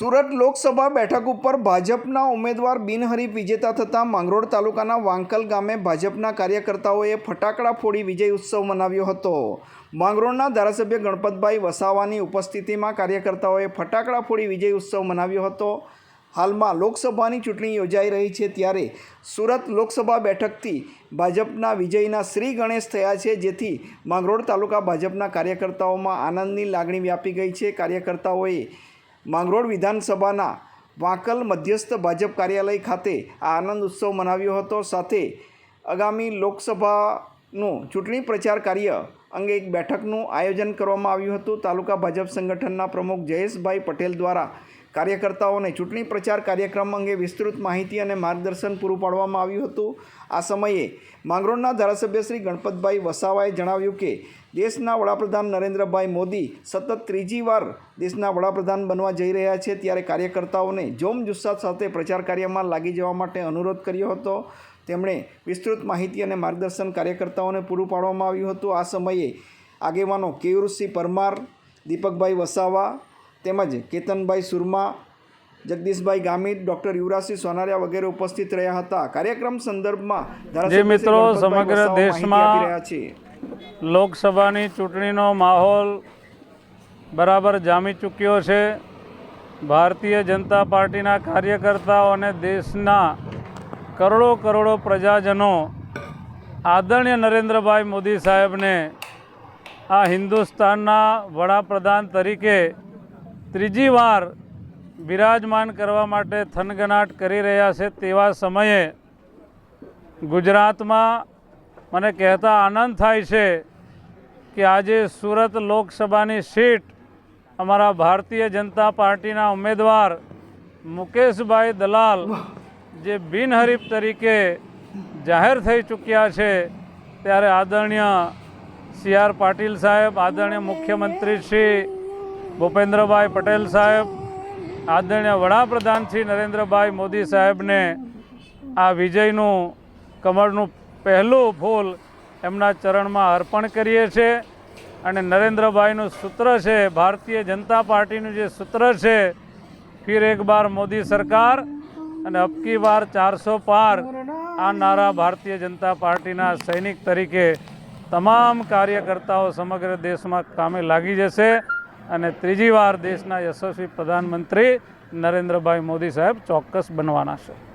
સુરત લોકસભા બેઠક ઉપર ભાજપના ઉમેદવાર બિનહરીફ વિજેતા થતાં માંગરોળ તાલુકાના વાંકલ ગામે ભાજપના કાર્યકર્તાઓએ ફટાકડા ફોડી વિજય ઉત્સવ મનાવ્યો હતો. માંગરોળના ધારાસભ્ય ગણપતભાઈ વસાવાની ઉપસ્થિતિમાં કાર્યકર્તાઓએ ફટાકડા ફોડી વિજય ઉત્સવ મનાવ્યો હતો. હાલમાં લોકસભાની ચૂંટણી યોજાઈ રહી છે ત્યારે સુરત લોકસભા બેઠકથી ભાજપના વિજયના શ્રી ગણેશ થયા છે, જેથી માંગરોળ તાલુકા ભાજપના કાર્યકર્તાઓમાં આનંદની લાગણી વ્યાપી ગઈ છે. કાર્યકર્તાઓએ માંગરોળ વિધાનસભાના વાંકલ મધ્યસ્થ ભાજપ કાર્યાલય ખાતે આ આનંદ ઉત્સવ મનાવ્યો હતો. સાથે આગામી લોકસભાનું ચૂંટણી પ્રચાર કાર્ય અંગે એક બેઠકનું આયોજન કરવામાં આવ્યું હતું. તાલુકા ભાજપ સંગઠનના પ્રમુખ જયેશભાઈ પટેલ દ્વારા કાર્યકર્તાઓને ચૂંટણી પ્રચાર કાર્યક્રમ અંગે વિસ્તૃત માહિતી અને માર્ગદર્શન પૂરું પાડવામાં આવ્યું હતું. આ સમયે માંગરોળના ધારાસભ્ય શ્રી ગણપતભાઈ વસાવાએ જણાવ્યું કે, દેશના વડાપ્રધાન નરેન્દ્રભાઈ મોદી સતત ત્રીજી વાર દેશના વડાપ્રધાન બનવા જઈ રહ્યા છે ત્યારે કાર્યકર્તાઓને જોમ જુસ્સા સાથે પ્રચાર કાર્યમાં લાગી જવા માટે અનુરોધ કર્યો હતો. તેમણે વિસ્તૃત માહિતી અને માર્ગદર્શન કાર્યકર્તાઓને પૂરું પાડવામાં આવ્યું હતું. આ સમયે આગેવાનો કેયુરસિંહ પરમાર, દીપકભાઈ વસાવા તેમજ કેતનભાઈ સુરમા જગદીશભાઈ ગામિત ડૉક્ટર યુવરાજસિંહ સોનારિયા વગેરે ઉપસ્થિત રહ્યા હતા. કાર્યક્રમ સંદર્ભમાં જે મિત્રો, સમગ્ર દેશમાં લોકસભાની ચૂંટણીનો માહોલ બરાબર જામી ચૂક્યો છે. ભારતીય જનતા પાર્ટીના કાર્યકર્તાઓ અને દેશના કરોડો કરોડો પ્રજાજનો આદરણીય નરેન્દ્રભાઈ મોદી સાહેબને આ હિન્દુસ્તાનના વડાપ્રધાન તરીકે ત્રીજી વાર બિરાજમાન કરવા માટે થનગનાટ કરી રહ્યા છે તેવા સમયે ગુજરાતમાં મને કહેતા આનંદ થાય છે કે આજે સુરત લોકસભાની સીટ અમારા ભારતીય જનતા પાર્ટીના ઉમેદવાર મુકેશભાઈ દલાલ જે બિનહરીફ તરીકે જાહેર થઈ ચૂક્યા છે ત્યારે આદરણીય સી આર પાટીલ સાહેબ, આદરણીય મુખ્યમંત્રી શ્રી ભૂપેન્દ્રભાઈ પટેલ સાહેબ, આદરણીય વડાપ્રધાન શ્રી નરેન્દ્રભાઈ મોદી સાહેબને આ વિજયનું કમળનું પહેલું ફૂલ એમના ચરણમાં અર્પણ કરીએ છીએ અને નરેન્દ્રભાઈનું સૂત્ર છે, ભારતીય જનતા પાર્ટીનું જે સૂત્ર છે, ફિર એક બાર મોદી સરકાર અને અબકી બાર ચારસો પાર આ નારા ભારતીય જનતા પાર્ટીના સૈનિક તરીકે તમામ કાર્યકર્તાઓ સમગ્ર દેશમાં કામે લાગી જશે. અને ત્રીજી વાર દેશના યશસ્વી પ્રધાનમંત્રી નરેન્દ્રભાઈ મોદી સાહેબ ચોક્કસ બનવાના છે.